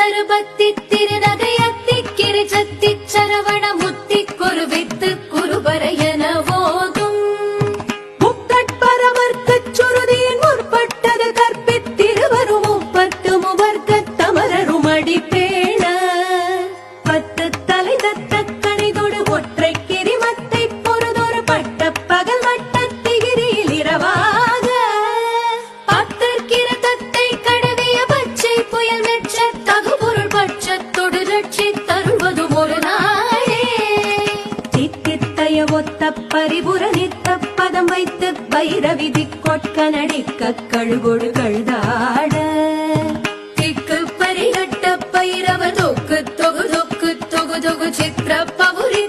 தருபத்தி திருநகையத்தி கிரிஜத்தி சரவண முத்தி குருவித்து குருபரையன ஓதும். முக்கட்பரவர்க்கச் சுருதியின் முற்பட்டது கற்பித்திருவரும் முப்பத்து முவர்க்க தமரரும் அடிப்பேண பத்து தலை தத்த உடைய ஒத்த பரிபுர நித்த பதம் வைத்து பைரவி திக்கொட்க நடிக்க கழுகொடு கழுதாட. திக்கு பரிகட்ட பைரவ தொக்கு தொகு தொக்கு தொகு தொகு சித்திர பவுரி